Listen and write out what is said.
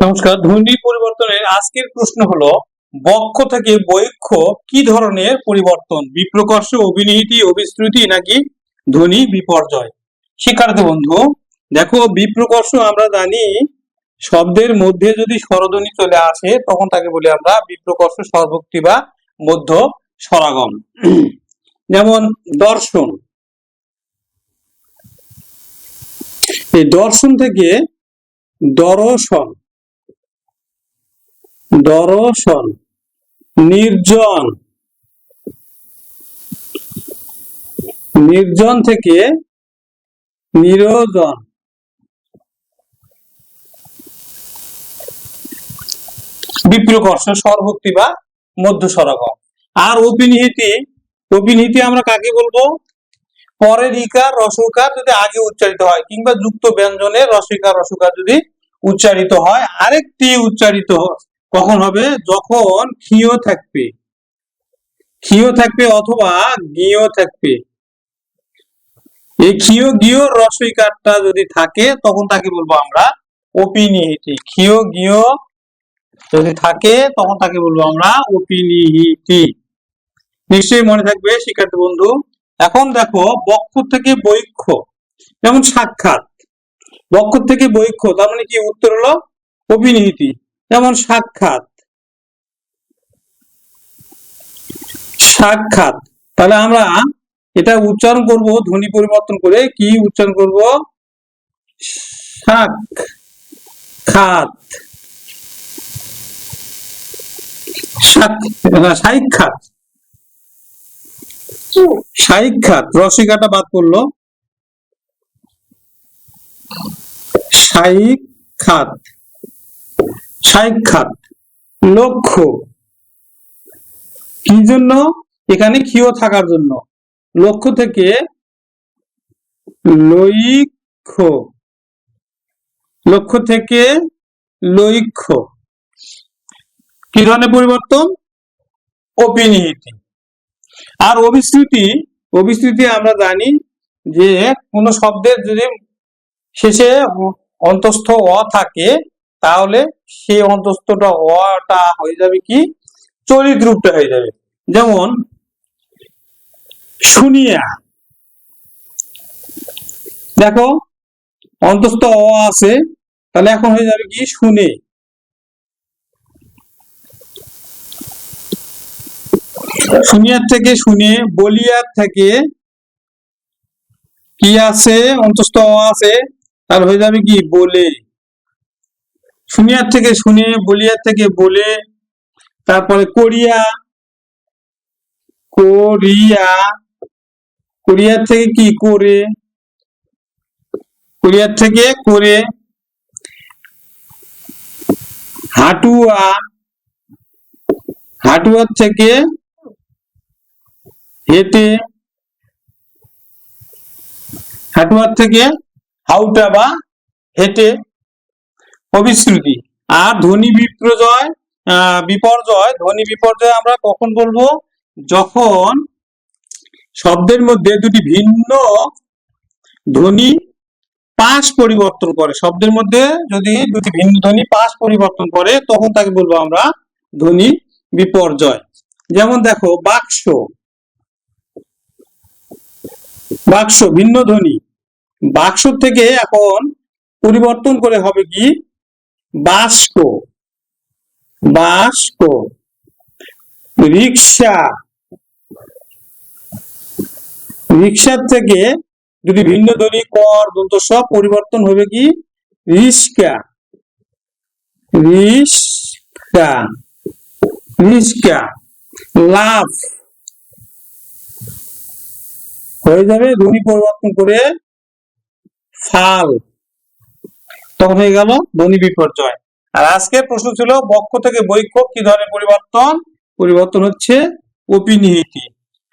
নমস্কার ধ্বনি পরিবর্তনের আজকের প্রশ্ন হলো, বক্ষ থেকে বৈক্ষ কি ধরনের পরিবর্তন? বিপ্রকর্ষ অভিনিহিতি অভিশ্রুতি নাকি ধ্বনি বিপর্যয়? শিক্ষার্থী বন্ধু, দেখো বিপ্রকর্ষ আমরা জানি, শব্দের মধ্যে যদি স্বরধ্বনি চলে আসে, তখন তাকে বলি আমরা বিপ্রকর্ষ স্বরভক্তি বা মধ্য স্বরাগম। যেমন, দর্শন। এই দর্শন থেকে দর্শন দর্শন, নির্জন। নির্জন থেকে নিরোজন। বিপ্রকর্ষ স্বরভক্তি বা মধ্য স্বরগম আর অপিনিহিতি অপিনিহিতি আমরা কাকে বলব? পরের ইকার রসকার যদি আগে উচ্চারিত হয়, কিংবা যুক্ত ব্যঞ্জনের রসিকার রসকার যদি উচ্চারিত হয়, আরেকটি উচ্চারিত কখন হবে? যখন ক্ষীয় থাকবে। ক্ষীয় থাকবে অথবা গিয় থাকবে। এই ক্ষীয় গিয় রসইকারটা যদি থাকে, তখন তাকে বলব আমরা অপিনিহিতি। ক্ষীয় গিয় যদি থাকে, তখন তাকে বলব আমরা অপিনিহিতি। নিশ্চয়ই মনে থাকবে, শিক্ষার্থী বন্ধু? এখন দেখো, বক্ষ থেকে বৈক্ষ, যেমন সাক্ষাৎ। বক্ষ থেকে বৈক্ষ, তার মানে কি? উত্তর হলো অভিনিহিতি যেমন সাক্ষাৎ। সাক্ষাৎ। তাহলে আমরা এটা উচ্চারণ করব ধ্বনি পরিবর্তন করে কি উচ্চারণ করব? না, সাক্ষাৎ সাক্ষাৎ রসিকাটা বাদ পড়ল। সাক্ষাৎ সাক্ষাৎ, লক্ষ্য। কি জন্য? এখানে ক্ষীয় থাকার জন্য? লক্ষ্য থেকে লক্ষ্য। লক্ষ্য থেকে লক্ষ্য। কি ধরনের পরিবর্তন? অপিনিহিতি আর অভিশ্রুতি অভিশ্রুতি আমরা জানি যে কোন শব্দের যদি শেষে অন্তস্থ অ থাকে তাহলে সেই অন্তস্থটা অটা হয়ে যাবে কি? চলিত রূপটা হয়ে যাবে। যেমন, শুনিয়া। দেখো, অন্তস্থ অ আছে, তাহলে এখন হয়ে যাবে কি? শুনে। শুনিয়ার থেকে শুনে, বলিয়ার থেকে কি আছে? অন্তস্থ অ আছে তার হয়ে যাবে কি? বলে। শুনিয়ার থেকে শুনে, বলিয়ার থেকে বলে, তারপরে করিয়া করিয়া, কোরিয়ার থেকে কি করে? কোরিয়ার থেকে করে হাটুয়া, হাটুয়ার থেকে হেঁটে, হাটুয়ার থেকে হাউটা বা হেঁটে অবিশ্রুতি। আর ধ্বনি বিপ্রজয় আহ, বিপর্যয়। ধ্বনি বিপর্যয় আমরা কখন বলব? যখন শব্দের মধ্যে দুটি ভিন্ন ধ্বনি পাশ পরিবর্তন করে শব্দের মধ্যে যদি দুটি ভিন্ন ধ্বনি পাশ পরিবর্তন করে তখন তাকে বলব আমরা ধ্বনি বিপর্যয়। যেমন দেখো বাক্স। বাক্স ভিন্ন ধ্বনি। বাক্স থেকে এখন পরিবর্তন করে হবে কি? বাস্ক বাস্ক, রিক্সা। রিক্সার থেকে যদি ভিন্ন ধ্বনি কর দন্ত সব পরিবর্তন হবে কি? রিস্কা রিস্কা রিস্কা লাভ হয়ে যাবে ধ্বনি পরিবর্তন করে ফাল। তখন হয়ে গেল ধ্বনি বিপর্যয়। আর আজকের প্রশ্ন ছিল বক্ষ থেকে বৈক্ষ কি ধরনের পরিবর্তন? পরিবর্তন হচ্ছে অপিনিহিতি